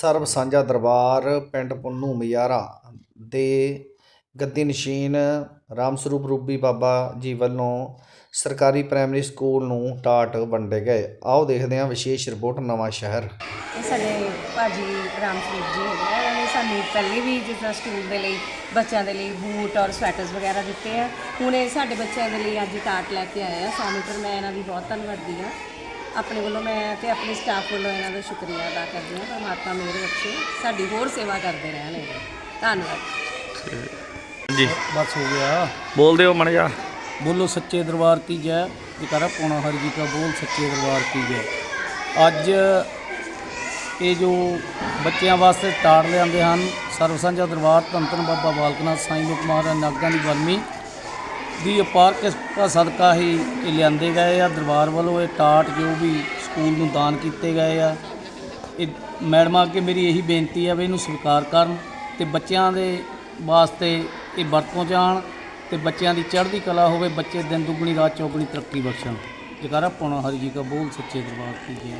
ਸਰਬ ਸਾਂਝਾ ਦਰਬਾਰ ਪਿੰਡ ਪੁੰਨੂ ਮਯਾਰਾ ਦੇ ਗੱਦੀ ਨਸ਼ੀਨ ਰਾਮ ਸਰੂਪ ਰੂਬੀ ਬਾਬਾ ਜੀ ਵੱਲੋਂ ਸਰਕਾਰੀ ਪ੍ਰਾਇਮਰੀ ਸਕੂਲ ਨੂੰ ਟਾਟ ਵੰਡੇ ਗਏ। ਆਓ ਦੇਖਦੇ ਹਾਂ ਵਿਸ਼ੇਸ਼ ਰਿਪੋਰਟ ਨਵਾਂ ਸ਼ਹਿਰ। ਇਹ ਸਾਡੇ ਭਾਜੀ ਰਾਮਸਵੀਰ ਜੀ ਹੈਗੇ ਆ। ਇਹਨਾਂ ਨੇ ਸਾਨੂੰ ਪਹਿਲੇ ਵੀ ਜਿੱਦਾਂ ਸਕੂਲ ਦੇ ਲਈ, ਬੱਚਿਆਂ ਦੇ ਲਈ ਬੂਟ ਔਰ ਸਵੈਟਰਸ ਵਗੈਰਾ ਦਿੱਤੇ ਆ। ਹੁਣ ਇਹ ਸਾਡੇ ਬੱਚਿਆਂ ਦੇ ਲਈ ਅੱਜ ਕਾਰਟ ਲੈ ਕੇ ਆਏ ਆ। ਸਾਨੂੰ ਪਰ ਮੈਂ ਇਹਨਾਂ ਦੀ ਬਹੁਤ ਧੰਨਵਾਦੀ ਆ। ਆਪਣੇ ਵੱਲੋਂ ਮੈਂ ਤੇ ਆਪਣੇ ਸਟਾਫ ਵੱਲੋਂ ਇਹਨਾਂ ਦਾ ਸ਼ੁਕਰੀਆ ਅਦਾ ਕਰਦੀ ਹਾਂ ਪਰਮਾਤਮਾ ਮੇਰੇ ਬੱਚੇ ਸਾਡੀ ਹੋਰ ਸੇਵਾ ਕਰਦੇ ਰਹਿਣ ਇਹ ਧੰਨਵਾਦ। ਜੀ। ਬਸ ਹੋ ਗਿਆ। ਬੋਲਦੇ ਹੋ ਮਣ ਜਾ ਬੋਲੋ ਸੱਚੇ ਦਰਬਾਰ ਕੀ ਜੈ ਜਕਾਰਾ ਪੌਣਾ ਹਰ ਜੀ ਕਾ ਬੋਲ ਸੱਚੇ ਦਰਬਾਰ ਕੀ ਜੈ। ਅੱਜ ਇਹ ਜੋ ਬੱਚਿਆਂ ਵਾਸਤੇ ਟਾੜ ਲਿਆਂਦੇ ਹਨ ਸਰਵ ਸਾਂਝਾ ਦਰਬਾਰ ਧੰਨ ਧੰਨ ਬਾਬਾ ਬਾਲਕਨਾਥ ਸਾਈਂ ਲੋਕ ਮਹਾਰਾਜ ਨਾਗਾਂ ਦੀ ਬਰਮੀ ਦੀ ਅਪਾਰ ਕਿਰਪਾ ਸਦਕਾ ਹੀ ਇਹ ਲਿਆਂਦੇ ਗਏ ਆ। ਦਰਬਾਰ ਵੱਲੋਂ ਇਹ ਟਾਟ ਜੋ ਵੀ ਸਕੂਲ ਨੂੰ ਦਾਨ ਕੀਤੇ ਗਏ ਆ। ਇਹ ਮੈਡਮਾਂ ਅੱਗੇ ਮੇਰੀ ਇਹੀ ਬੇਨਤੀ ਆ ਵੀ ਇਹਨੂੰ ਸਵੀਕਾਰ ਕਰਨ ਤੇ ਬੱਚਿਆਂ ਦੇ ਵਾਸਤੇ ਇਹ ਵਰਤੋਂ ਜਾਣ ਤੇ ਬੱਚਿਆਂ ਦੀ ਚੜ੍ਹਦੀ ਕਲਾ ਹੋਵੇ, ਬੱਚੇ ਦਿਨ ਦੁੱਗਣੀ ਰਾਤ ਚੌਗਣੀ ਤਰੱਕੀ ਬਖਸ਼ਣ। ਜਕਾਰਾ ਪੌਣਾ ਹਰੀ ਜੀ ਕਾ ਬੋਲ, ਸੱਚੇ ਦਰਬਾਰ ਕੀ ਜੀ।